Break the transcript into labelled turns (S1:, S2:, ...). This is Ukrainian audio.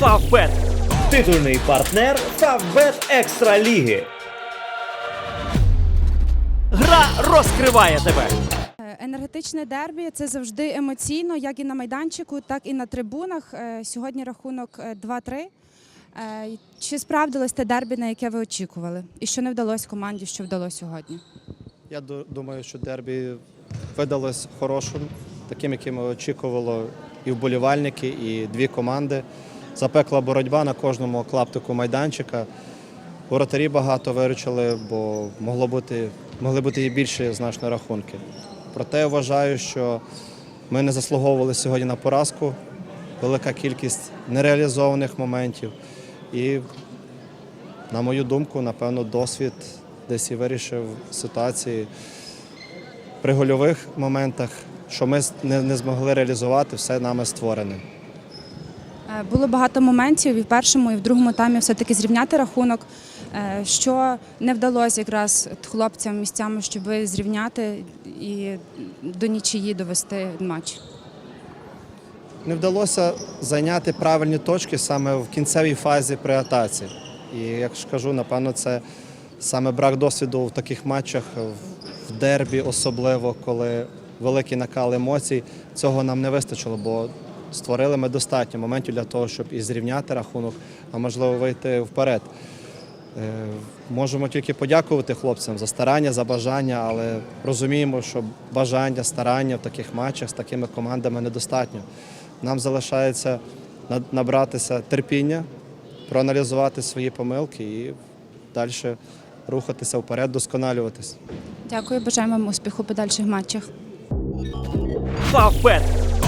S1: Фавбет. Титульний партнер Фавбет Екстра Ліги. Гра розкриває тебе.
S2: Е, Енергетичне дербі це завжди емоційно, як і на майданчику, так і на трибунах. Е, Сьогодні рахунок е, 2-3. Е, Чи справдилось те дербі, на яке ви очікували? І що не вдалося команді, що вдалося сьогодні?
S3: Я думаю, що дербі видалось хорошим, таким, яким очікувало і вболівальники, і дві команди. Запекла боротьба на кожному клаптику майданчика. Воротарі багато виручили, бо могло бути, могли бути і більші значно рахунки. Проте я вважаю, що ми не заслуговували сьогодні на поразку. Велика кількість нереалізованих моментів. І на мою думку, напевно, досвід десь і вирішив ситуації при гольових моментах, що ми не, змогли реалізувати все нами створене.
S2: Е, Було багато моментів і в першому, і в другому таймі все-таки зрівняти рахунок. Е, Що не вдалося якраз хлопцям місцями, щоб зрівняти і до нічиї довести матч.
S3: Не вдалося зайняти правильні точки саме в кінцевій фазі при атаці. І як ж кажу, напевно, це саме брак досвіду в таких матчах, в- дербі, особливо, коли великий накал емоцій. Цього нам не вистачило, бо створили ми достатньо моментів для того, щоб і зрівняти рахунок, а можливо вийти вперед. Е, Можемо тільки подякувати хлопцям за старання, за бажання, але розуміємо, що бажання, старання в таких матчах з такими командами недостатньо. Нам залишається набратися терпіння, проаналізувати свої помилки і далі рухатися вперед, досконалюватись.
S2: Дякую, бажаємо вам успіху у подальших матчах.
S1: Фавбет.